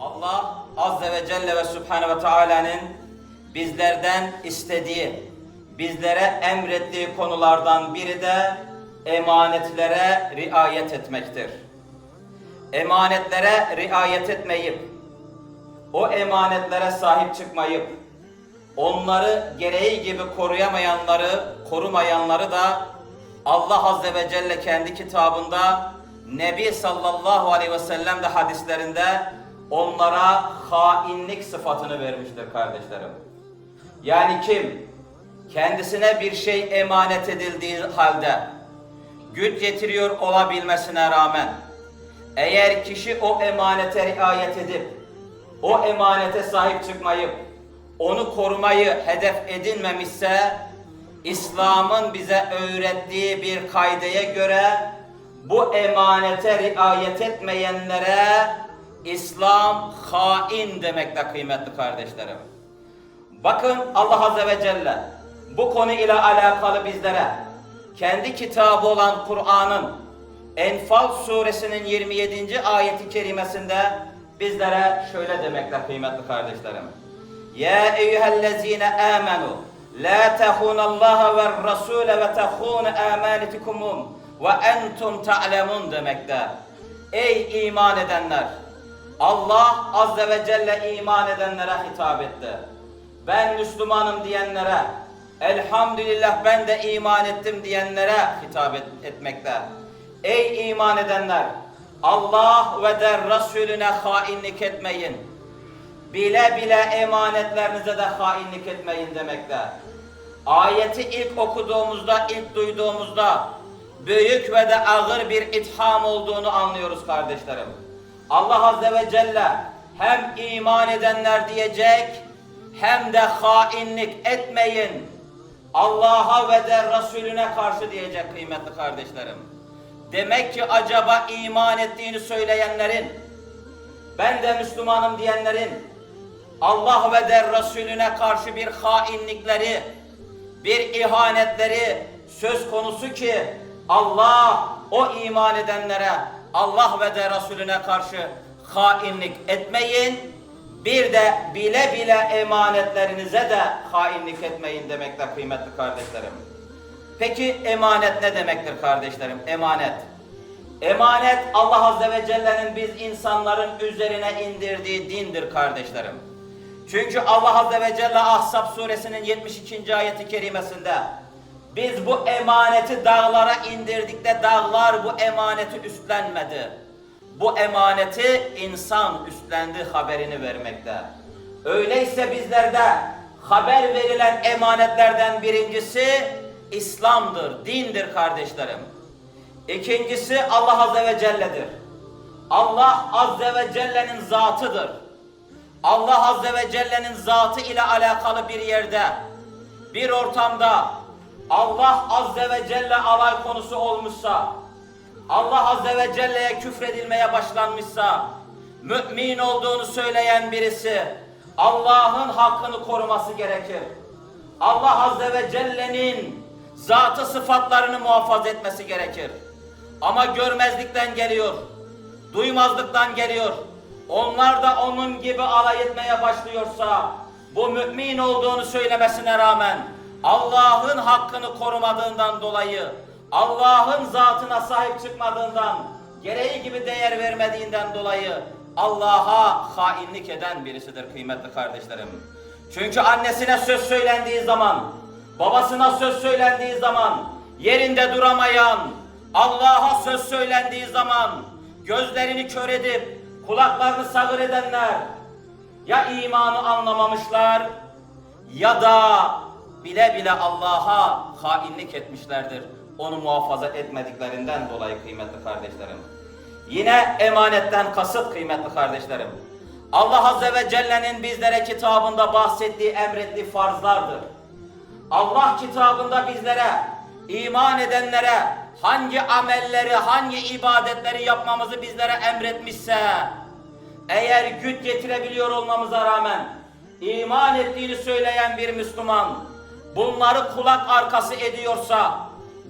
Allah Azze ve Celle ve Subhane ve Teala'nın bizlerden istediği, bizlere emrettiği konulardan biri de emanetlere riayet etmektir. Emanetlere riayet etmeyip, o emanetlere sahip çıkmayıp, onları gereği gibi koruyamayanları, korumayanları da Allah Azze ve Celle kendi kitabında Nebi sallallahu aleyhi ve sellem de hadislerinde onlara hainlik sıfatını vermiştir kardeşlerim. Yani kim kendisine bir şey emanet edildiği halde güç getiriyor olabilmesine rağmen eğer kişi o emanete riayet edip o emanete sahip çıkmayıp onu korumayı hedef edinmemişse İslam'ın bize öğrettiği bir kaideye göre bu emanete riayet etmeyenlere İslam hain demekte kıymetli kardeşlerim. Bakın Allah Azze ve Celle bu konu ile alakalı bizlere kendi kitabı olan Kur'an'ın Enfal suresinin 27. ayeti kerimesinde bizlere şöyle demekle kıymetli kardeşlerim. Ya eyyühellezine amenu la tehunallaha ve rasule ve tehun amanetikumum ve entum ta'lemun demekte. Ey iman edenler! Allah Azze ve Celle iman edenlere hitap etti. Ben Müslümanım diyenlere, elhamdülillah ben de iman ettim diyenlere hitap et, etmekte. Ey iman edenler! Allah ve der Resulüne hainlik etmeyin. Bile bile emanetlerinize de hainlik etmeyin demekte. Ayeti ilk okuduğumuzda, ilk duyduğumuzda büyük ve de ağır bir itham olduğunu anlıyoruz kardeşlerim. Allah Azze ve Celle hem iman edenler diyecek hem de hainlik etmeyin. Allah'a ve de Resulüne karşı diyecek kıymetli kardeşlerim. Demek ki acaba iman ettiğini söyleyenlerin, ben de Müslümanım diyenlerin, Allah ve der Resulüne karşı bir hainlikleri, bir ihanetleri söz konusu ki Allah o iman edenlere Allah ve de Resulüne karşı hainlik etmeyin. Bir de bile bile emanetlerinize de hainlik etmeyin demekle kıymetli kardeşlerim. Peki emanet ne demektir kardeşlerim? Emanet. Emanet Allah Azze ve Celle'nin biz insanların üzerine indirdiği dindir kardeşlerim. Çünkü Allah Azze ve Celle Ahzab suresinin 72. ayeti kerimesinde biz bu emaneti dağlara indirdik de dağlar bu emaneti üstlenmedi. Bu emaneti insan üstlendi haberini vermekte. Öyleyse bizlerde haber verilen emanetlerden birincisi İslam'dır, dindir kardeşlerim. İkincisi Allah Azze ve Celle'dir. Allah Azze ve Celle'nin zatıdır. Allah Azze ve Celle'nin zatı ile alakalı bir yerde, bir ortamda Allah Azze ve Celle alay konusu olmuşsa, Allah Azze ve Celle'ye küfredilmeye başlanmışsa, mümin olduğunu söyleyen birisi Allah'ın hakkını koruması gerekir. Allah Azze ve Celle'nin zatı sıfatlarını muhafaza etmesi gerekir. Ama görmezlikten geliyor, duymazlıktan geliyor. Onlar da onun gibi alay etmeye başlıyorsa, bu mümin olduğunu söylemesine rağmen Allah'ın hakkını korumadığından dolayı, Allah'ın zatına sahip çıkmadığından, gereği gibi değer vermediğinden dolayı Allah'a hainlik eden birisidir kıymetli kardeşlerim. Çünkü annesine söz söylendiği zaman, babasına söz söylendiği zaman, yerinde duramayan, Allah'a söz söylendiği zaman, gözlerini kör edip, kulaklarını sağır edenler, ya imanı anlamamışlar, ya da bile bile Allah'a hainlik etmişlerdir. Onu muhafaza etmediklerinden dolayı kıymetli kardeşlerim. Yine emanetten kasıt kıymetli kardeşlerim. Allah Azze ve Celle'nin bizlere kitabında bahsettiği, emrettiği farzlardır. Allah kitabında bizlere, iman edenlere hangi amelleri, hangi ibadetleri yapmamızı bizlere emretmişse, eğer güç getirebiliyor olmamıza rağmen iman ettiğini söyleyen bir Müslüman bunları kulak arkası ediyorsa,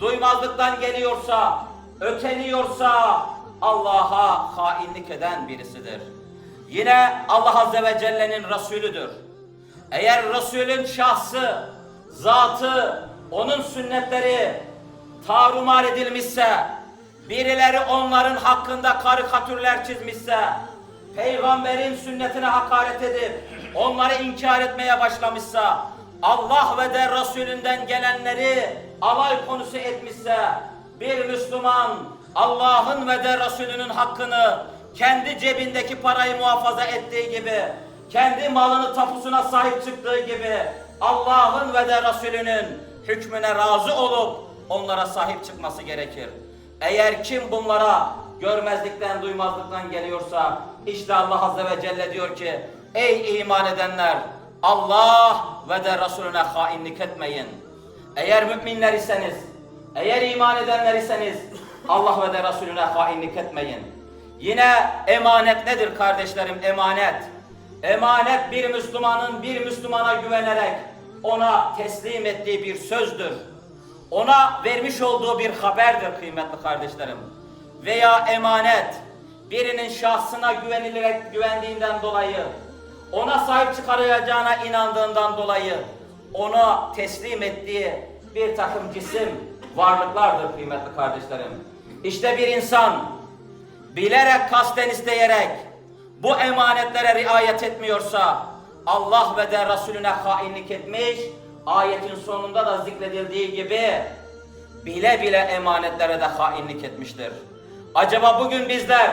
duymazlıktan geliyorsa, öteliyorsa Allah'a hainlik eden birisidir. yine Allah Azze ve Celle'nin Resulüdür. Eğer Resulün şahsı, zatı, onun sünnetleri tarumar edilmişse, birileri onların hakkında karikatürler çizmişse, peygamberin sünnetine hakaret edip onları inkar etmeye başlamışsa, Allah ve de Resulünden gelenleri alay konusu etmişse, bir Müslüman Allah'ın ve de Resulünün hakkını kendi cebindeki parayı muhafaza ettiği gibi, kendi malını tapusuna sahip çıktığı gibi Allah'ın ve de Resulünün hükmüne razı olup onlara sahip çıkması gerekir. Eğer kim bunlara görmezlikten, duymazlıktan geliyorsa işte Allah Azze ve Celle diyor ki Ey iman edenler Allah ve de Resulüne hainlik etmeyin. Eğer müminler iseniz, eğer iman edenler iseniz Allah ve de Resulüne hainlik etmeyin. Yine emanet nedir kardeşlerim? Emanet. Emanet bir Müslümanın bir Müslümana güvenerek ona teslim ettiği bir sözdür. Ona vermiş olduğu bir haberdir kıymetli kardeşlerim. Veya emanet birinin şahsına güvenilerek güvendiğinden dolayı ona sahip çıkaracağına inandığından dolayı ona teslim ettiği bir takım cisim varlıklardır kıymetli kardeşlerim. İşte bir insan bilerek kasten isteyerek bu emanetlere riayet etmiyorsa Allah ve de Resulüne hainlik etmiş ayetin sonunda da zikredildiği gibi bile bile emanetlere de hainlik etmiştir. Acaba bugün bizler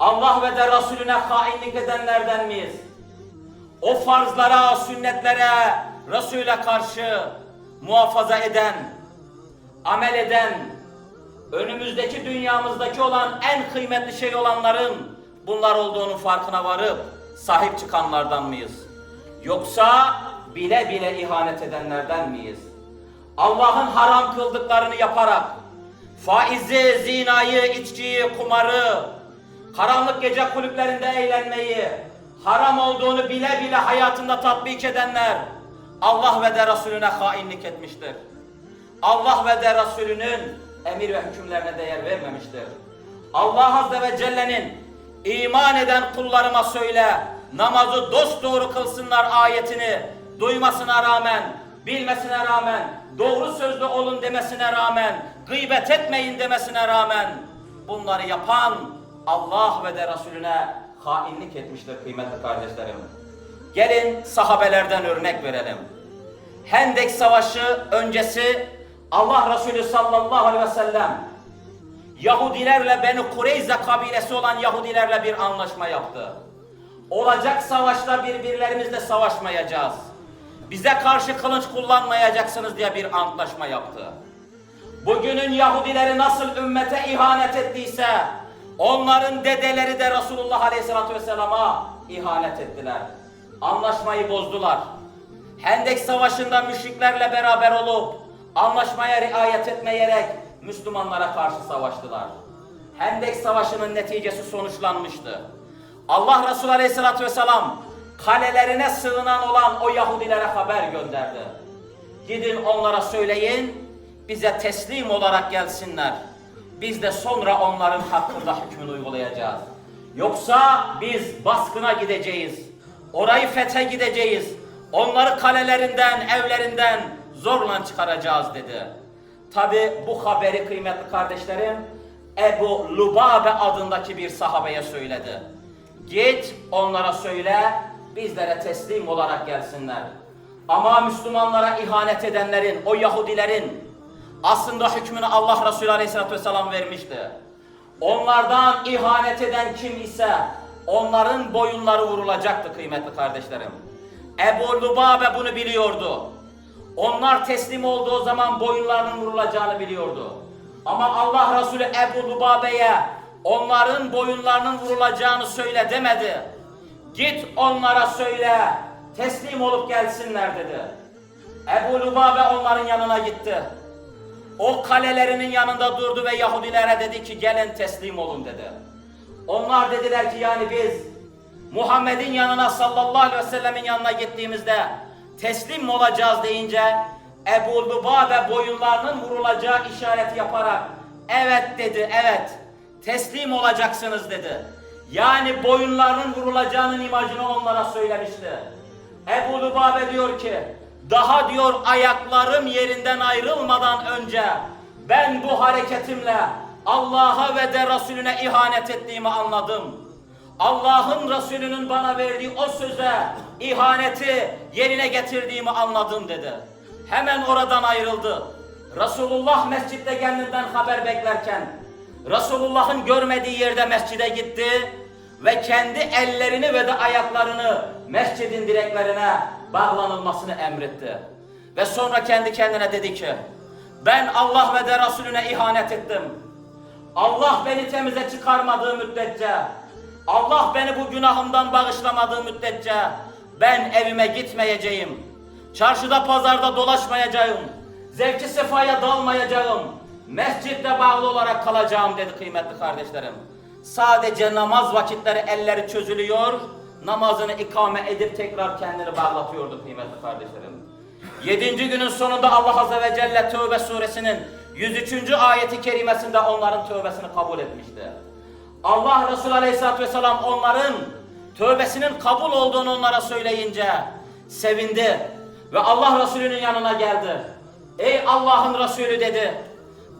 Allah ve de Resulüne hainlik edenlerden miyiz? O farzlara, sünnetlere, Resul'e karşı muhafaza eden, amel eden, önümüzdeki dünyamızdaki olan en kıymetli şey olanların bunlar olduğunu farkına varıp sahip çıkanlardan mıyız? Yoksa bile bile ihanet edenlerden miyiz? Allah'ın haram kıldıklarını yaparak faizi, zinayı, içkiyi, kumarı, karanlık gece kulüplerinde eğlenmeyi, haram olduğunu bile bile hayatında tatbik edenler Allah ve de Resulüne hainlik etmiştir. Allah ve de Resulünün emir ve hükümlerine değer vermemiştir. Allah Azze ve Celle'nin iman eden kullarıma söyle namazı dosdoğru kılsınlar ayetini duymasına rağmen, bilmesine rağmen, doğru sözlü olun demesine rağmen, gıybet etmeyin demesine rağmen bunları yapan Allah ve de Resulüne hainlik etmiştir kıymetli kardeşlerim. Gelin sahabelerden örnek verelim. Hendek Savaşı öncesi Allah Resulü sallallahu aleyhi ve sellem Yahudilerle Beni Kureyze kabilesi olan Yahudilerle bir anlaşma yaptı. Olacak savaşta birbirlerimizle savaşmayacağız. Bize karşı kılıç kullanmayacaksınız diye bir antlaşma yaptı. Bugünün Yahudileri nasıl ümmete ihanet ettiyse onların dedeleri de Resulullah Aleyhisselatü Vesselam'a ihanet ettiler. Anlaşmayı bozdular. Hendek Savaşı'nda müşriklerle beraber olup anlaşmaya riayet etmeyerek Müslümanlara karşı savaştılar. Hendek Savaşı'nın neticesi sonuçlanmıştı. Allah Resulü Aleyhisselatü Vesselam kalelerine sığınan olan o Yahudilere haber gönderdi. Gidin onlara söyleyin, bize teslim olarak gelsinler. Biz de sonra onların hakkında hükmünü uygulayacağız. Yoksa biz baskına gideceğiz. Orayı fethe gideceğiz. Onları kalelerinden, evlerinden zorla çıkaracağız dedi. Tabi bu haberi kıymetli kardeşlerim Ebu Lubabe adındaki bir sahabeye söyledi. Git onlara söyle bizlere teslim olarak gelsinler. Ama Müslümanlara ihanet edenlerin, o Yahudilerin aslında hükmünü Allah Resulü Aleyhisselatü Vesselam vermişti. Onlardan ihanet eden kim ise onların boyunları vurulacaktı kıymetli kardeşlerim. Ebu Lubabe bunu biliyordu. Onlar teslim olduğu zaman boyunlarının vurulacağını biliyordu. Ama Allah Resulü Ebu Lubabe'ye onların boyunlarının vurulacağını söyle demedi. Git onlara söyle, teslim olup gelsinler dedi. Ebu Lubabe onların yanına gitti. O kalelerinin yanında durdu ve Yahudilere dedi ki gelin teslim olun dedi. Onlar dediler ki yani biz Muhammed'in yanına sallallahu aleyhi ve sellemin yanına gittiğimizde teslim olacağız deyince Ebu Lubabe boyunlarının vurulacağı işareti yaparak evet dedi evet teslim olacaksınız dedi. Yani boyunlarının vurulacağının imajını onlara söylemişti. Ebu Lübabe diyor ki, daha diyor ayaklarım yerinden ayrılmadan önce ben bu hareketimle Allah'a ve de Resulüne ihanet ettiğimi anladım. Allah'ın Resulünün bana verdiği o söze ihaneti yerine getirdiğimi anladım dedi. Hemen oradan ayrıldı. Resulullah mescitte kendinden haber beklerken Resulullah'ın görmediği yerde mescide gitti ve kendi ellerini ve de ayaklarını mescidin direklerine bağlanılmasını emretti. Ve sonra kendi kendine dedi ki ben Allah ve de Resulüne ihanet ettim. Allah beni temize çıkarmadığı müddetçe, Allah beni bu günahımdan bağışlamadığı müddetçe ben evime gitmeyeceğim. Çarşıda pazarda dolaşmayacağım. Zevki sefaya dalmayacağım. Mescitte bağlı olarak kalacağım dedi kıymetli kardeşlerim. Sadece namaz vakitleri elleri çözülüyor, namazını ikame edip tekrar kendini bağlatıyordu kıymetli kardeşlerim. Yedinci günün sonunda Allah Azze ve Celle Tövbe suresinin 103. ayeti kerimesinde onların tövbesini kabul etmişti. Allah Resulü Aleyhisselatü Vesselam onların tövbesinin kabul olduğunu onlara söyleyince sevindi ve Allah Resulü'nün yanına geldi. Ey Allah'ın Resulü dedi.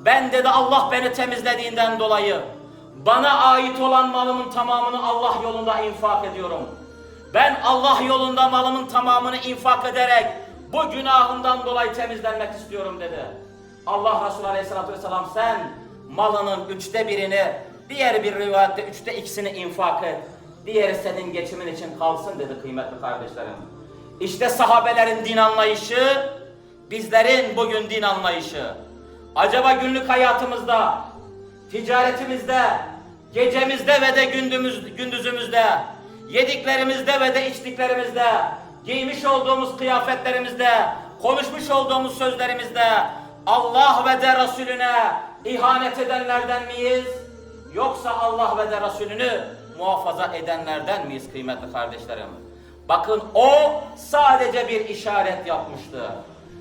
Ben dedi Allah beni temizlediğinden dolayı bana ait olan malımın tamamını Allah yolunda infak ediyorum. Ben Allah yolunda malımın tamamını infak ederek bu günahımdan dolayı temizlenmek istiyorum dedi. Allah Resulü Aleyhisselatü Vesselam sen malının üçte birini, diğer bir rivayette üçte ikisini infak et. Diğeri senin geçimin için kalsın dedi kıymetli kardeşlerim. İşte sahabelerin din anlayışı, bizlerin bugün din anlayışı. Acaba günlük hayatımızda, ticaretimizde, gecemizde ve de gündüzümüz, gündüzümüzde, yediklerimizde ve de içtiklerimizde, giymiş olduğumuz kıyafetlerimizde, konuşmuş olduğumuz sözlerimizde Allah ve de Resulüne ihanet edenlerden miyiz? Yoksa Allah ve de Resulünü muhafaza edenlerden miyiz kıymetli kardeşlerim? Bakın o sadece bir işaret yapmıştı.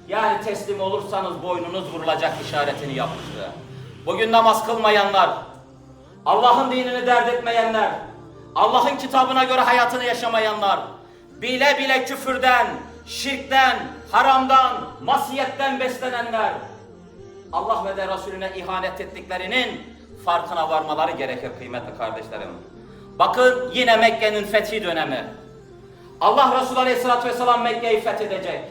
Yani teslim olursanız boynunuz vurulacak işaretini yapmıştı. Bugün namaz kılmayanlar, Allah'ın dinini dert etmeyenler, Allah'ın kitabına göre hayatını yaşamayanlar, bile bile küfürden, şirkten, haramdan, masiyetten beslenenler, Allah ve de Resulüne ihanet ettiklerinin farkına varmaları gerekir kıymetli kardeşlerim. Bakın yine Mekke'nin fethi dönemi. Allah Resulü Aleyhisselatü Vesselam Mekke'yi fethedecek.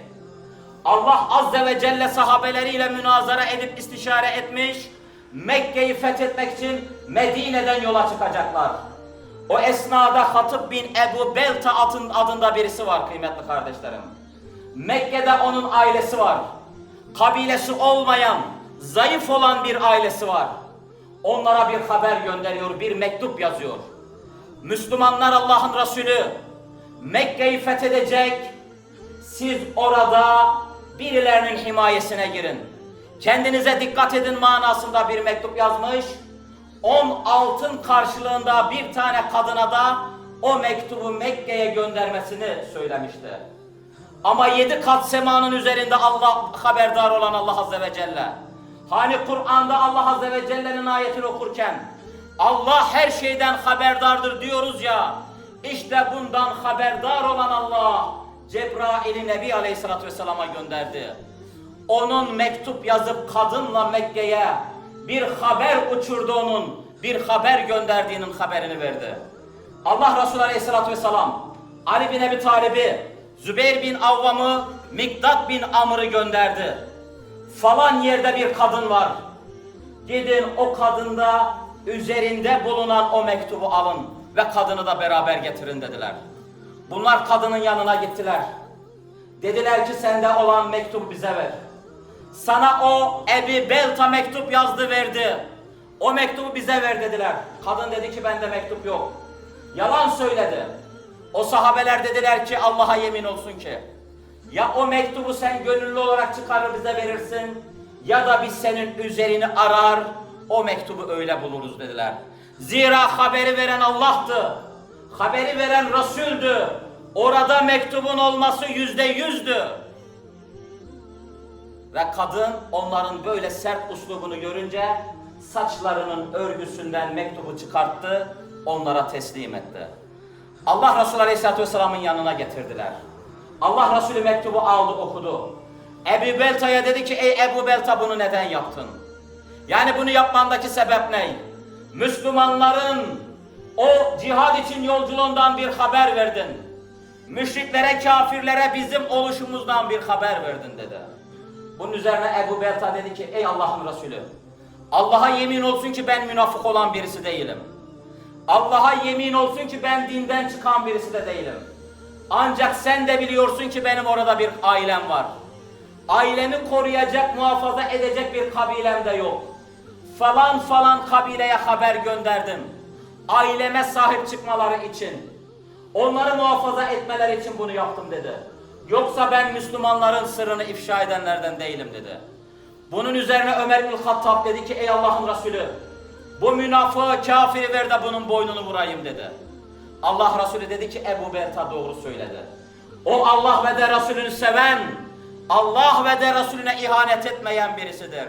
Allah Azze ve Celle sahabeleriyle münazara edip istişare etmiş. Mekke'yi fethetmek için Medine'den yola çıkacaklar. O esnada Hatip bin Ebu Belta adın- adında birisi var kıymetli kardeşlerim. Mekke'de onun ailesi var. Kabilesi olmayan, zayıf olan bir ailesi var. Onlara bir haber gönderiyor, bir mektup yazıyor. Müslümanlar Allah'ın Resulü Mekke'yi fethedecek. Siz orada birilerinin himayesine girin. Kendinize dikkat edin manasında bir mektup yazmış. 10 altın karşılığında bir tane kadına da o mektubu Mekke'ye göndermesini söylemişti. Ama yedi kat semanın üzerinde Allah haberdar olan Allah Azze ve Celle. Hani Kur'an'da Allah Azze ve Celle'nin ayetini okurken Allah her şeyden haberdardır diyoruz ya. İşte bundan haberdar olan Allah Cebrail'i Nebi Aleyhisselatü Vesselam'a gönderdi. Onun mektup yazıp kadınla Mekke'ye bir haber uçurdu onun, bir haber gönderdiğinin haberini verdi. Allah Resulü Aleyhisselatü Vesselam Ali bin Ebi Talib'i, Zübeyir bin Avvam'ı, Miktat bin Amr'ı gönderdi. Falan yerde bir kadın var. Gidin o kadında üzerinde bulunan o mektubu alın ve kadını da beraber getirin dediler. Bunlar kadının yanına gittiler. Dediler ki sende olan mektubu bize ver. Sana o Ebi Belta mektup yazdı verdi. O mektubu bize ver dediler. Kadın dedi ki bende mektup yok. Yalan söyledi. O sahabeler dediler ki Allah'a yemin olsun ki ya o mektubu sen gönüllü olarak çıkarır bize verirsin ya da biz senin üzerini arar o mektubu öyle buluruz dediler. Zira haberi veren Allah'tı. Haberi veren Resul'dü. Orada mektubun olması yüzde yüzdü. Ve kadın onların böyle sert uslubunu görünce saçlarının örgüsünden mektubu çıkarttı, onlara teslim etti. Allah Resulü Aleyhisselatü Vesselam'ın yanına getirdiler. Allah Resulü mektubu aldı okudu. Ebu Belta'ya dedi ki ey Ebu Belta bunu neden yaptın? Yani bunu yapmandaki sebep ne? Müslümanların o cihad için yolculuğundan bir haber verdin. Müşriklere, kafirlere bizim oluşumuzdan bir haber verdin dedi. Bunun üzerine Ebu Belta dedi ki ey Allah'ın Resulü Allah'a yemin olsun ki ben münafık olan birisi değilim. Allah'a yemin olsun ki ben dinden çıkan birisi de değilim. Ancak sen de biliyorsun ki benim orada bir ailem var. Ailemi koruyacak, muhafaza edecek bir kabilem de yok. Falan falan kabileye haber gönderdim. Aileme sahip çıkmaları için. Onları muhafaza etmeleri için bunu yaptım dedi. Yoksa ben Müslümanların sırrını ifşa edenlerden değilim dedi. Bunun üzerine Ömer bin Hattab dedi ki ey Allah'ın Resulü bu münafığı kafiri ver de bunun boynunu vurayım dedi. Allah Resulü dedi ki Ebu Berta doğru söyledi. O Allah ve de Resulünü seven, Allah ve de Resulüne ihanet etmeyen birisidir.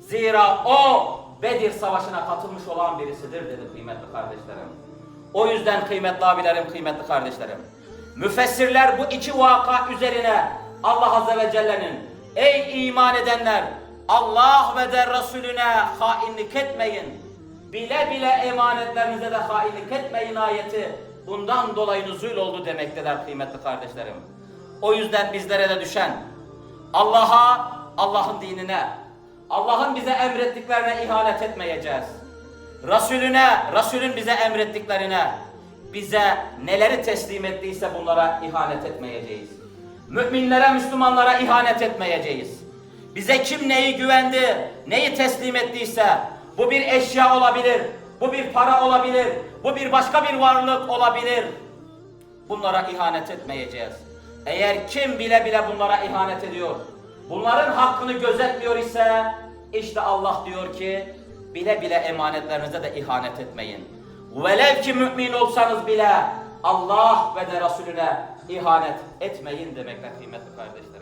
Zira o Bedir Savaşı'na katılmış olan birisidir dedi kıymetli kardeşlerim. O yüzden kıymetli abilerim, kıymetli kardeşlerim. Müfessirler bu iki vaka üzerine Allah Azze ve Celle'nin ey iman edenler Allah ve de Resulüne hainlik etmeyin. Bile bile emanetlerinize de hainlik etmeyin ayeti bundan dolayı nüzul oldu demektedir kıymetli kardeşlerim. O yüzden bizlere de düşen Allah'a, Allah'ın dinine, Allah'ın bize emrettiklerine ihanet etmeyeceğiz. Resulüne, Resulün bize emrettiklerine, bize neleri teslim ettiyse bunlara ihanet etmeyeceğiz. Müminlere, Müslümanlara ihanet etmeyeceğiz. Bize kim neyi güvendi, neyi teslim ettiyse, bu bir eşya olabilir, bu bir para olabilir, bu bir başka bir varlık olabilir. Bunlara ihanet etmeyeceğiz. Eğer kim bile bile bunlara ihanet ediyor, bunların hakkını gözetmiyor ise, işte Allah diyor ki, bile bile emanetlerinize de ihanet etmeyin. Velev ki mümin olsanız bile Allah ve de Resulüne ihanet etmeyin demekler kıymetli kardeşlerim.